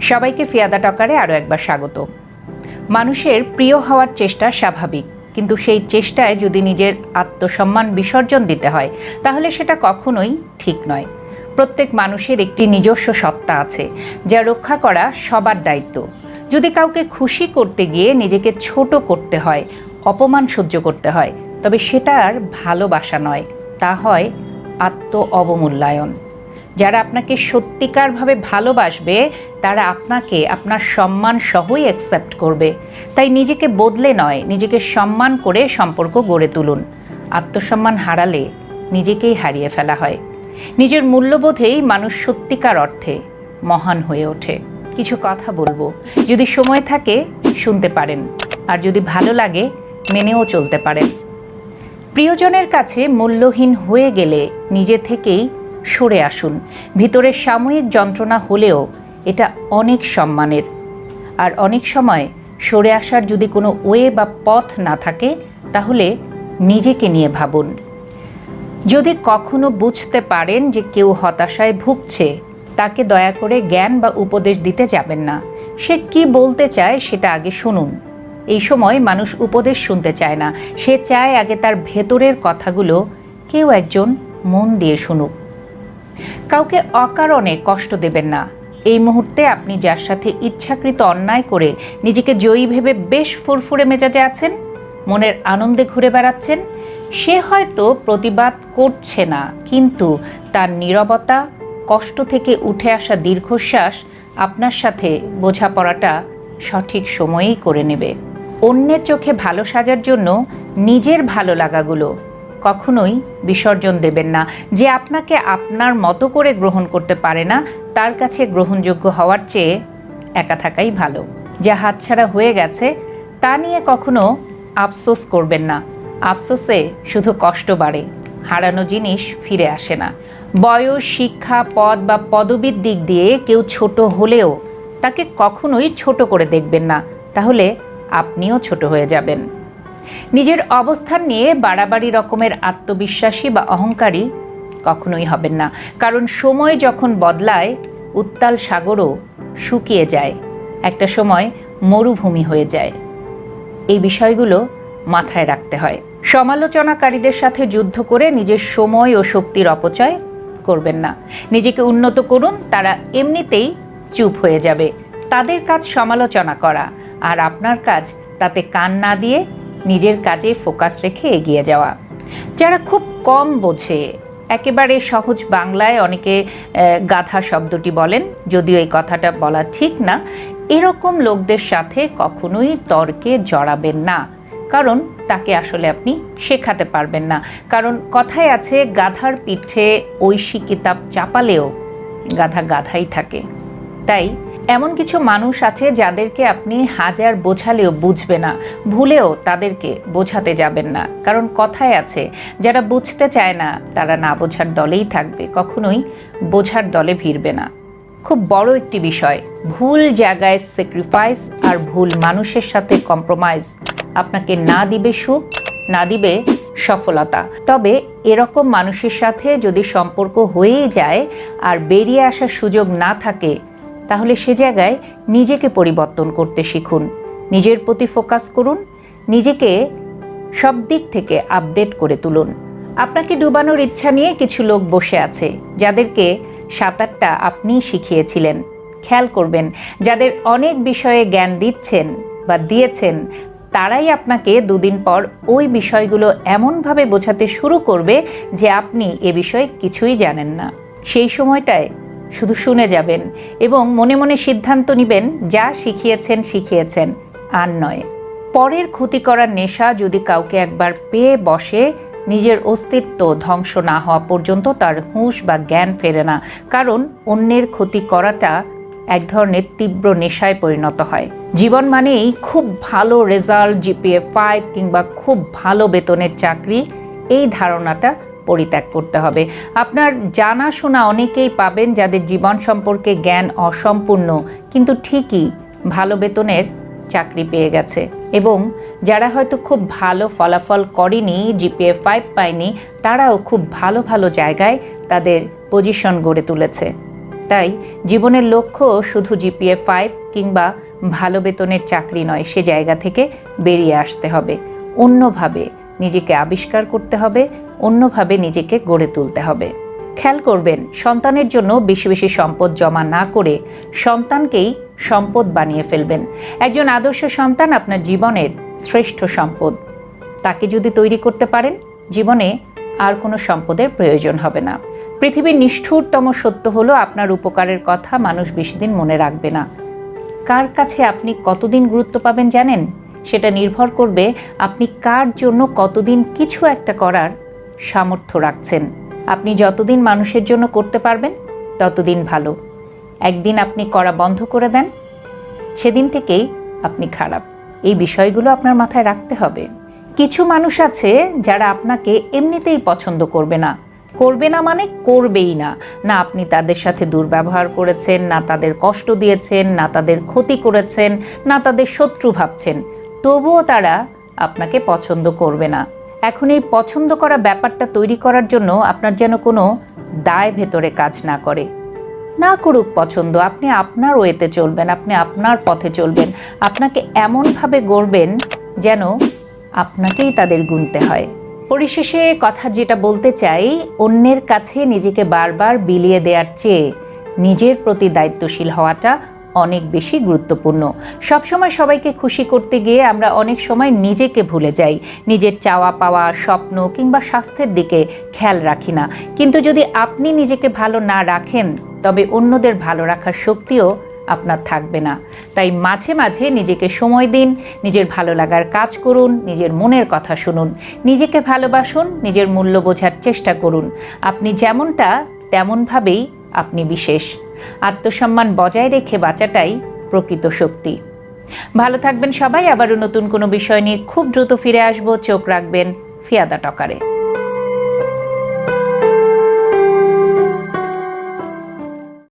সবাইকে ফিয়াদা টকারে আরও একবার স্বাগত। মানুষের প্রিয় হওয়ার চেষ্টা স্বাভাবিক, কিন্তু সেই চেষ্টায় যদি নিজের আত্মসম্মান বিসর্জন দিতে হয়, তাহলে সেটা কখনোই ঠিক নয়। প্রত্যেক মানুষের একটি নিজস্ব সত্তা আছে, যা রক্ষা করা সবার দায়িত্ব। যদি কাউকে খুশি করতে গিয়ে নিজেকে ছোট করতে হয়, অপমান সহ্য করতে হয়, তবে সেটা আর ভালোবাসা নয়, তা হয় আত্ম অবমূল্যায়ন যারা আপনাকে সত্যিকারভাবে ভালোবাসবে, তারা আপনাকে আপনার সম্মান সহই অ্যাকসেপ্ট করবে। তাই নিজেকে বদলে নয়, নিজেকে সম্মান করে সম্পর্ক গড়ে তুলুন। আত্মসম্মান হারালে নিজেকেই হারিয়ে ফেলা হয়। নিজের মূল্যবোধেই মানুষ সত্যিকার অর্থে মহান হয়ে ওঠে। কিছু কথা বলব। যদি সময় থাকে, শুনতে পারেন। আর যদি ভালো লাগে, মেনেও চলতে পারেন। প্রিয়জনের কাছে মূল্যহীন হয়ে গেলে নিজে থেকেই সরে আসুন। ভিতরের সাময়িক যন্ত্রণা হলেও এটা অনেক সম্মানের। আর অনেক সময় সরে আসার যদি কোনো ওয়ে বা পথ না থাকে, তাহলে নিজেকে নিয়ে ভাবুন। যদি কখনো বুঝতে পারেন যে কেউ হতাশায় ভুগছে, তাকে দয়া করে জ্ঞান বা উপদেশ দিতে যাবেন না। সে কি বলতে চায় সেটা আগে শুনুন। এই সময় মানুষ উপদেশ শুনতে চায় না। সে চায় আগে তার ভেতরের কথাগুলো কেউ একজন মন দিয়ে শুনুক। কাউকে অকারণে কষ্ট দেবেন না। এই মুহূর্তে আপনি যার সাথে ইচ্ছাকৃত অন্যায় করে নিজেকে জয়ী ভেবে বেশ ফুরফুরে মেজাজে আছেন, মনের আনন্দে ঘুরে বেড়াচ্ছেন, সে হয়তো প্রতিবাদ করছে না, কিন্তু তার নীরবতা, কষ্ট থেকে উঠে আসা দীর্ঘশ্বাস আপনার সাথে বোঝাপড়াটা সঠিক সময়েই করে নেবে। অন্যের চোখে ভালো সাজার জন্য নিজের ভালো লাগাগুলো কখনোই বিসর্জন দেবেন না। যে আপনাকে আপনার মতো করে গ্রহণ করতে পারে না, তার কাছে গ্রহণযোগ্য হওয়ার চেয়ে একা থাকাই ভালো। যা হাতছাড়া হয়ে গেছে, তা নিয়ে কখনো আফসোস করবেন না। আফসোসে শুধু কষ্ট বাড়ে, হারানো জিনিস ফিরে আসে না। বয়স, শিক্ষা, পদ বা পদবীর দিক দিয়ে কেউ ছোট হলেও তাকে কখনোই ছোট করে দেখবেন না। তাহলে আপনিও ছোট হয়ে যাবেন। নিজের অবস্থান নিয়ে বাড়াবাড়ি রকমের আত্মবিশ্বাসী বা অহংকারী কখনোই হবেন না। কারণ সময় যখন বদলায়, উত্তাল সাগরও শুকিয়ে যায়। একটা সময় মরুভূমি হয়ে যায়। এই বিষয়গুলো মাথায় রাখতে হয়। সমালোচনাকারীদের সাথে যুদ্ধ করে নিজের সময় ও শক্তির অপচয় করবেন না। নিজেকে উন্নত করুন, তারা এমনিতেই চুপ হয়ে যাবে। তাদের কাজ সমালোচনা করা, আর আপনার কাজ তাতে কান না দিয়ে নিজের কাজে ফোকাস রেখে এগিয়ে যাওয়া। যারা খুব কম বোঝে, একেবারে সহজ বাংলায় অনেকে গাধা শব্দটি বলেন, যদিও এই কথাটা বলা ঠিক না, এরকম লোকদের সাথে কখনোই তর্কে জড়াবেন না। কারণ তাকে আসলে আপনি শেখাতে পারবেন না। কারণ কথায় আছে, গাধার পিঠে ঐশী কিতাব চাপালেও গাধা গাধাই থাকে। তাই এমন কিছু মানুষ আছে যাদেরকে আপনি হাজার বোঝালেও বুঝবে না, ভুলেও তাদেরকে বোঝাতে যাবেন না। কারণ কথায় আছে, যারা বুঝতে চায় না, তারা না বোঝার দলেই থাকবে, কখনোই বোঝার দলে ভিড়বে না। খুব বড় একটি বিষয়, ভুল জায়গায় স্যাক্রিফাইস আর ভুল মানুষের সাথে কম্প্রোমাইজ আপনাকে না দিবে সুখ, না দিবে সফলতা। তবে এরকম মানুষের সাথে যদি সম্পর্ক হয়েই যায় আর বেরিয়ে আসার সুযোগ না থাকে তাহলে সে জায়গায় নিজেকে পরিবর্তন করতে শিখুন। নিজের প্রতি ফোকাস করুন। নিজেকে সব দিক থেকে আপডেট করে তুলুন। আপনাকে ডুবানোর ইচ্ছা নিয়ে কিছু লোক বসে আছে, যাদেরকে সাঁতারটা আপনিই শিখিয়েছিলেন। খেয়াল করবেন, যাদের অনেক বিষয়ে জ্ঞান দিচ্ছেন বা দিয়েছেন, তারাই আপনাকে দুদিন পর ওই বিষয়গুলো এমনভাবে বোঝাতে শুরু করবে যে আপনি এ বিষয়ে কিছুই জানেন না। সেই সময়টায় শুধু শুনে যাবেন এবং মনে মনে সিদ্ধান্ত নেবেন, যা শিখিয়েছেন শিখিয়েছেন, আর নয়। পরের ক্ষতি করার নেশা যদি কাউকে একবার পেয়ে বসে, নিজের অস্তিত্ব ধ্বংস না হওয়া পর্যন্ত তার হুঁশ বা জ্ঞান ফেরে না, কারণ অন্যের ক্ষতি করাটা এক ধরনের তীব্র নেশায় পরিণত হয়। জীবন মানেই খুব ভালো রেজাল্ট, জিপিএ ফাইভ কিংবা খুব ভালো বেতনের চাকরি, এই ধারণাটা পরিত্যাগ করতে হবে। আপনার জানাশোনা অনেকেই পাবেন যাদের জীবন সম্পর্কে জ্ঞান অসম্পূর্ণ, কিন্তু ঠিকই ভালো বেতনের চাকরি পেয়ে গেছে। এবং যারা হয়তো খুব ভালো ফলাফল করেনি, জিপিএ ফাইভ পায়নি, তারাও খুব ভালো ভালো জায়গায় তাদের পজিশন গড়ে তুলেছে। তাই জীবনের লক্ষ্য শুধু জিপিএ ফাইভ কিংবা ভালো বেতনের চাকরি নয়, সে জায়গা থেকে বেরিয়ে আসতে হবে। অন্যভাবে নিজেকে আবিষ্কার করতে হবে অন্যভাবে নিজেকে গড়ে তুলতে হবে। খেয়াল করবেন, সন্তানের জন্য বেশি বেশি সম্পদ জমা না করে সন্তানকেই সম্পদ বানিয়ে ফেলবেন। একজন আদর্শ সন্তান আপনার জীবনের শ্রেষ্ঠ সম্পদ। তাকে যদি তৈরি করতে পারেন, জীবনে আর কোনো সম্পদের প্রয়োজন হবে না। পৃথিবীর নিষ্ঠুরতম সত্য হলো আপনার উপকারের কথা মানুষ বেশি দিন মনে রাখবে না। কার কাছে আপনি কতদিন গুরুত্ব পাবেন জানেন? সেটা নির্ভর করবে আপনি কার জন্য কতদিন কিছু একটা করার সামর্থ্য রাখছেন। আপনি যতদিন মানুষের জন্য করতে পারবেন, ততদিন ভালো। একদিন আপনি করা বন্ধ করে দেন, সেদিন থেকেই আপনি খারাপ। এই বিষয়গুলো আপনার মাথায় রাখতে হবে। কিছু মানুষ আছে যারা আপনাকে এমনিতেই পছন্দ করবে না। করবে না মানে করবেই না। না আপনি তাদের সাথে দুর্ব্যবহার করেছেন, না তাদের কষ্ট দিয়েছেন, না তাদের ক্ষতি করেছেন, না তাদের শত্রু ভাবছেন। তবুও তারা আপনাকে পছন্দ করবে না। এখন এই পছন্দ করা ব্যাপারটা তৈরি করার জন্য আপনার যেন কোনো দায় ভেতরে কাজ না করে। না করুক পছন্দ, আপনি আপনার ওয়েতে চলবেন, আপনি আপনার পথে চলবেন। আপনাকে এমনভাবে গড়বেন যেন আপনাকেই তাদের গুনতে হয়। পরিশেষে কথা যেটা বলতে চাই, অন্যের কাছে নিজেকে বারবার বিলিয়ে দেওয়ার চেয়ে নিজের প্রতি দায়িত্বশীল হওয়াটা অনেক বেশি গুরুত্বপূর্ণ। সবসময় সবাইকে খুশি করতে গিয়ে আমরা অনেক সময় নিজেকে ভুলে যাই। নিজের চাওয়া পাওয়া, স্বপ্ন কিংবা স্বাস্থ্যের দিকে খেয়াল রাখি না। কিন্তু যদি আপনি নিজেকে ভালো না রাখেন, তবে অন্যদের ভালো রাখার শক্তিও আপনার থাকবে না। তাই মাঝে মাঝে নিজেকে সময় দিন, নিজের ভালো লাগার কাজ করুন, নিজের মনের কথা শুনুন, নিজেকে ভালোবাসুন, নিজের মূল্য বোঝার চেষ্টা করুন। আপনি যেমনটা, তেমনভাবেই আপনি বিশেষ। আত্মসম্মান বজায় রেখে বাঁচাটাই প্রকৃত শক্তি। ভালো থাকবেন সবাই, আবারও নতুন কোনো বিষয় নিয়ে খুব দ্রুত ফিরে আসব। চোখ রাখবেন ফিয়াদা টকারে।